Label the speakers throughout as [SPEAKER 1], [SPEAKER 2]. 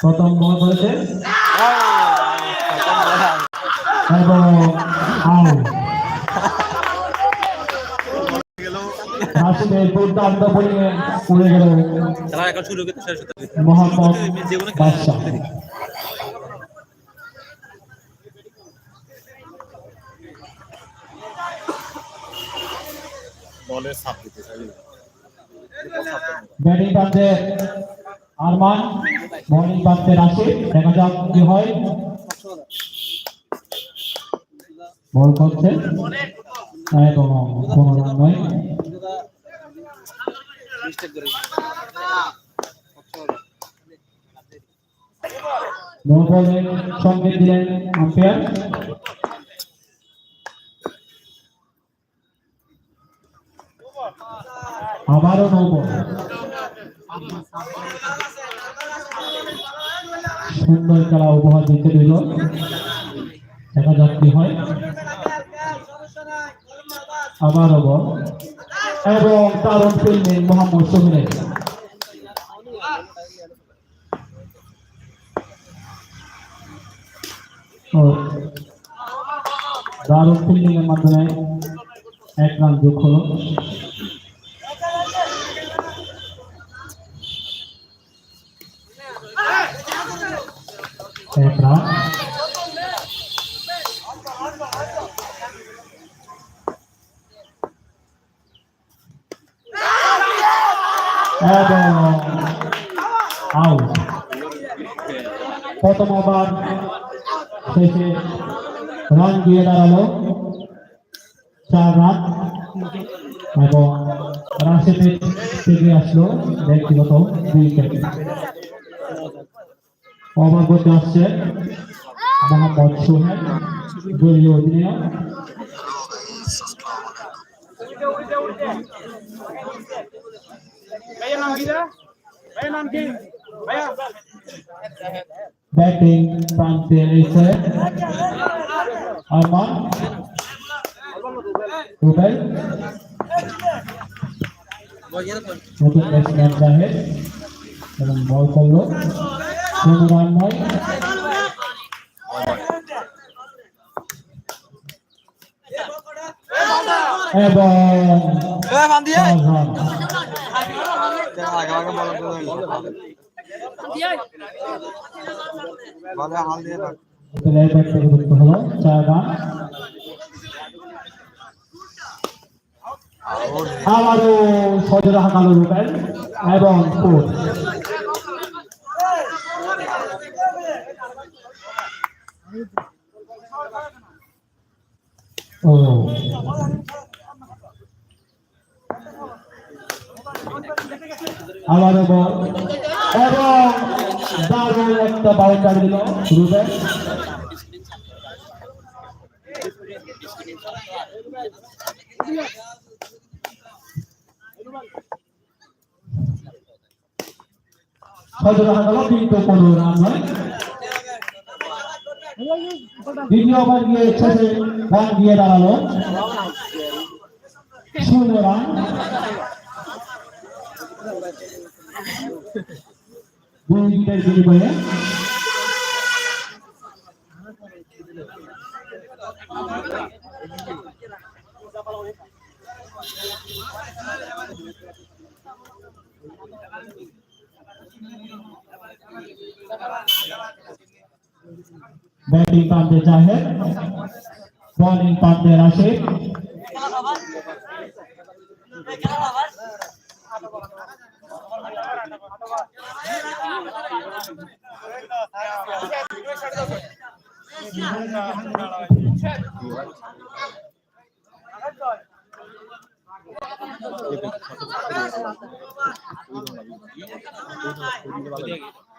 [SPEAKER 1] প্রথম বল করেছে। এবং দুর্দান্ত উড়ে গেল। মোহাম্মদ বাদশাহ।
[SPEAKER 2] বলের সাপ দিতে
[SPEAKER 1] ব্যাটিং প্রান্তে আরমান। বোলিং প্রান্তে রাশিদ দেখা যাক কি হয়। বল করছে। কোনো রান নয়। সঙ্গে দিলেন আবারও নো সুন্দর খেলা উপহার দিতে দিল। দেখা কি হয়। আবারও বল। এবং দারুণ ফিল্ডিং মোহাম্মদ শহীদের ও। দারুণ ফিল্ডিং এর মাধ্যমে এক রান যোগ হলো এবং আউট প্রথম ওভার শেষে রান দিয়ে দাঁড়াল। চার রান। এবং রাশিদের থেকে আসলো। ব্যক্তিগত দুই উইকেট করতে আসছে। মোহাম্মদ সোহেল দলীয় অধিনায়ক। ব্যাটিং প্রান্তে এসে আরমান রুবেল নতুন ব্যাটসম্যান জাহেদ এবং বল করল। কোনো রান নয় এবং চার রান আবারও সজোর হাঁকালো রুবেল এবং ও। আবারও বল এবং দারুণ একটা বাউন্ডারি দিল হাঁকালো কিন্তু কোনো রান নয়। দ্বিতীয় ওভার গিয়ে শেষে রান দিয়ে দাঁড়াল। শূন্য রান। উইকেটের বিনিময়ে ব্যাটিং প্রান্তে জাহেদ বোলিং প্রান্তে রাশিদ?
[SPEAKER 3] এ,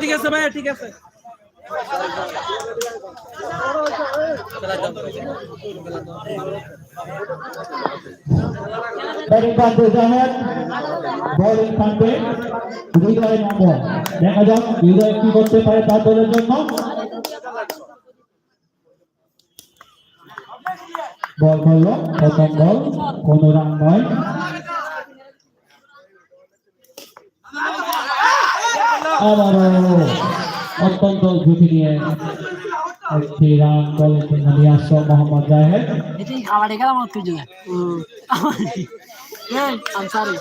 [SPEAKER 3] ঠিক আছে ভাই ঠিক আছে।
[SPEAKER 1] দেখা যাক হৃদয় কি করতে পারে তার দলের জন্য বল করল প্রথম বল কোন রান নয় আবারও অত্যন্ত ঝুঁকি নিয়ে একটি রান দলের জন্য নিয়ে আসলো মোহাম্মদ জাহেদ।
[SPEAKER 4] এটি আমার এখানে আমার যায় আম সরি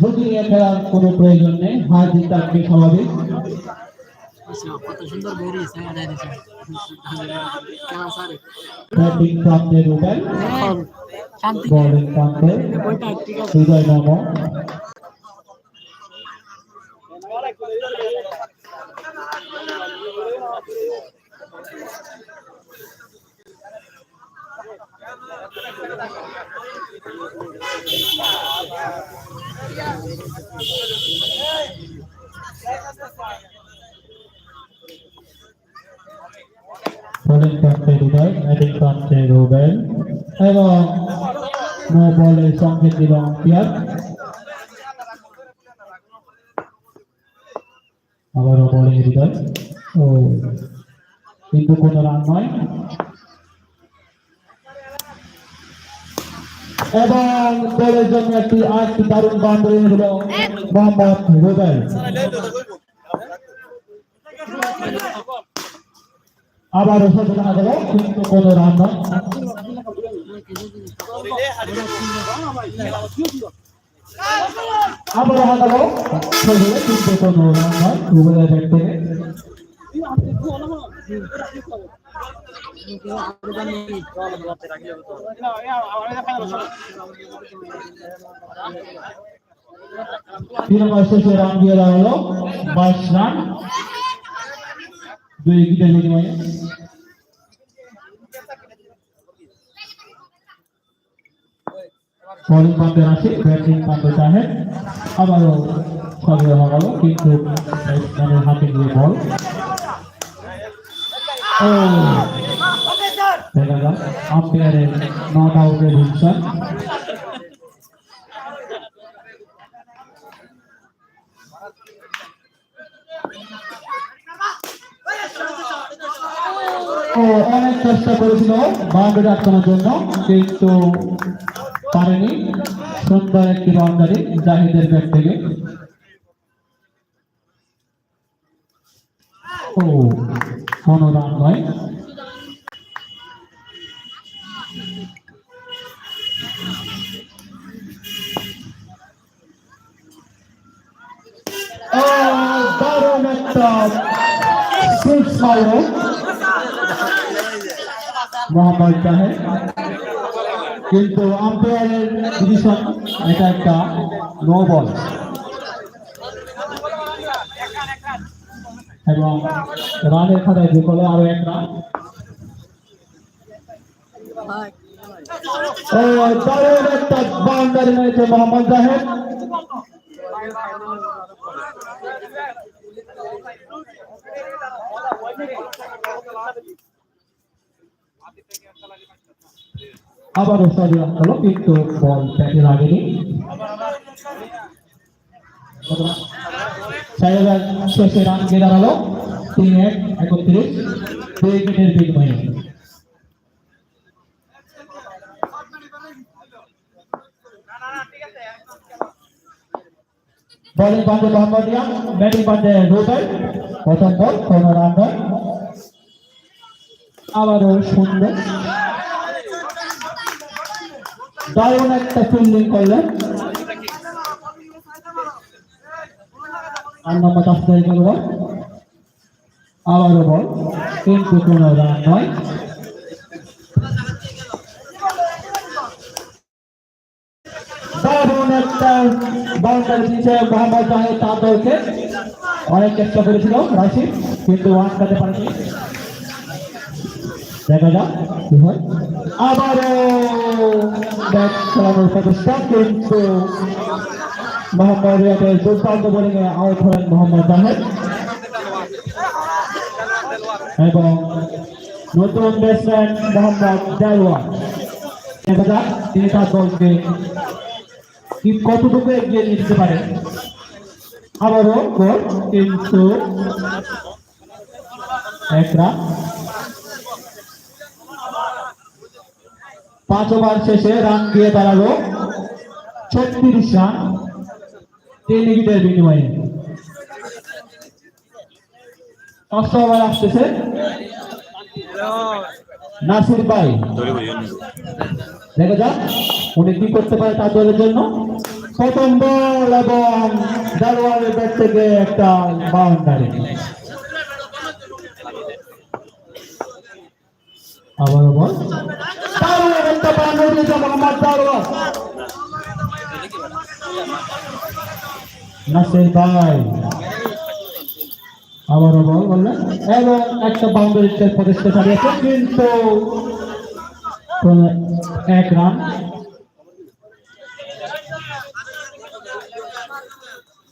[SPEAKER 1] ঝুঁকি নিয়ে খেলার কোনো প্রয়োজন নেই হার জিত থাকবে স্বাভাবিক।
[SPEAKER 4] কত সুন্দর বেরিয়েছে আদায় দিয়েছে কেন সরি
[SPEAKER 1] ব্যাটিং প্রান্তে রুবেল
[SPEAKER 4] শান্তি।
[SPEAKER 1] বোলিং প্রান্তে
[SPEAKER 4] ওইটা ঠিক আছে।
[SPEAKER 1] হৃদয় নামক বোলিং প্রান্তে হৃদয় ব্যাটিং প্রান্তে রুবেল এবং নো বলের সংকেত দিল আম্পায়ার আবারও বলে হৃদয়। ও, কিন্তু কোনো রান নয়। এবং দলের জন্য একটি আরেকটি দারুণ বাউন্ডারি হলো মোহাম্মদ কিন্তু কোনো রান আবার কোনো ওভার শেষে রান দিয়ে হলো বাইশ রান। দুই উইকেটের বিনিময়ে বোলিং পান্তে আসে, ব্যাটিং পান্তে চাহে আবারও সরিয়ে হওয়া গেল, কিন্তু হাতে গিয়ে বল। দেখা যাক আম্পায়ারের নট আউটের ও অনেক চেষ্টা করেছিল বাউন্ডারি আটকানোর জন্য কিন্তু পারেনি সুন্দর একটি বাউন্ডারি জাহিদের ব্যাট থেকে ও কোনো রান নয় দারুণ একটা সিক্স মারলো মোহাম্মদ জাহেদ কিন্তু আম্পায়ারের ডিসিশন এটা একটা নো বল এবং রানের খাতায় যোগ হলো আরও এক রান ও দারুণ একটা বাউন্ডারি মেরেছে মোহাম্মদ জাহেদ আবারও সরি হলো কিন্তু বল ব্যাটে লাগেনি। শেষে রান গিয়ে দাঁড়াল। তিন এক, একত্রিশ। দুই উইকেটের বলিং পান্ডে মোহাম্মদ ইয়াম ব্যাটিং পান্ডে রুবেল। প্রথম বল কোনো রান আবারও সুন্দর দারুণ একটা ফিল্ডিং করলেন আবারও বল, কিন্তু কোনো রান নয়। দারুণ একটা দিয়েছে মোহাম্মদ জাহেদ তার দলকে অনেক চেষ্টা করেছিল রাশিদ কিন্তু ওয়ান কাটে পারেনি। দেখা যাক কি হয়। আবারও ব্যাট চালানোর প্রচেষ্টা কিন্তু মোহাম্মদ রিয়াদের দুর্দান্ত বোলিং এ আউট হলেন মোহাম্মদ জাহেদ। এবং নতুন ব্যাটসম্যান মোহাম্মদ দেলওয়ার দেখা যাক তিনি তার দলকে কতটুকু এগিয়ে নিয়ে যেতে পারে। আবারও গোল কিন্তু এক রান। পাঁচ ওভার শেষে রান দিয়ে দাঁড়াল ছত্রিশ রান তিন উইকেটের বিনিময়ে। অষ্ট ওভার আসতেছে। নাসির ভাই, দেখা যাক উনি কি করতে পারে তার দলের জন্য। প্রথম বল এবং দারোয়ানের ব্যাট থেকে একটা বাউন্ডারি আবার বল। একটা বাউন্ডারি এবং একটা চালিয়েছে কিন্তু কোনো এক রান
[SPEAKER 2] রান চলে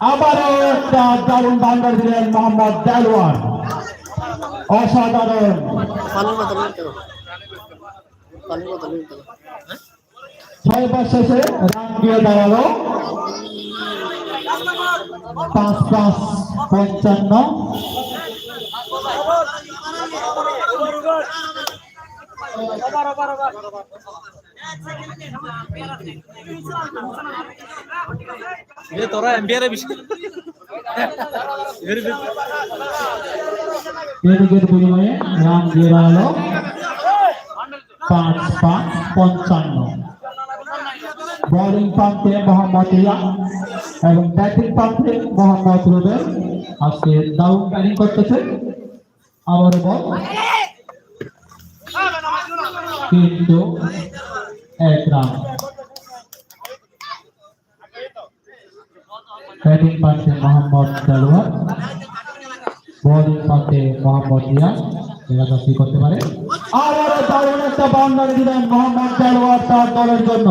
[SPEAKER 1] আবারও একটা দারুণ বাউন্ডারি দিলেন মোহাম্মদ দেলওয়ান অসাধারণ। ছয় বার শেষে রান দিয়ে দাঁড়াল। পাঁচ পাঁচ পঞ্চান্ন।
[SPEAKER 3] বিষয়
[SPEAKER 1] এদিকের বিনিময়ে রান দিয়ে দাঁড়াল পাঁচ পাঁচ পঞ্চান্ন। বোলিং প্রান্তে মোহাম্মদ ইলাম এবং ব্যাটিং প্রান্তে মোহাম্মদ আজকে দারুণ ব্যাটিং করতেছে। আবার বল। কিন্তু কি করতে পারে। আর দারুণ একটা বাউন্ডারি দিলেন মোহাম্মদ তার দলের জন্য।